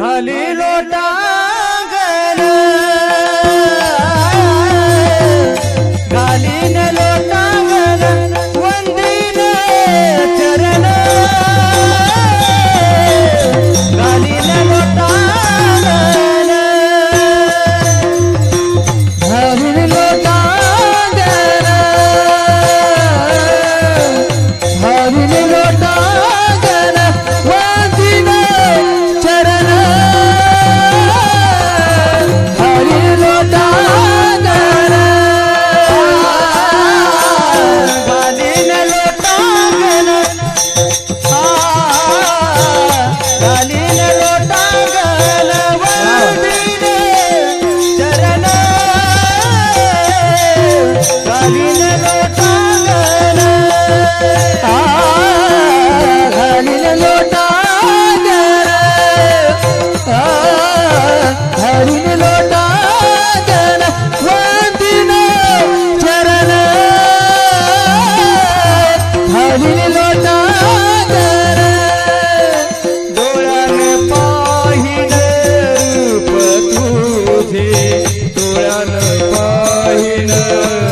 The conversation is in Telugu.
గాలిలో డాగరా डोळ्यानं पाहिलं.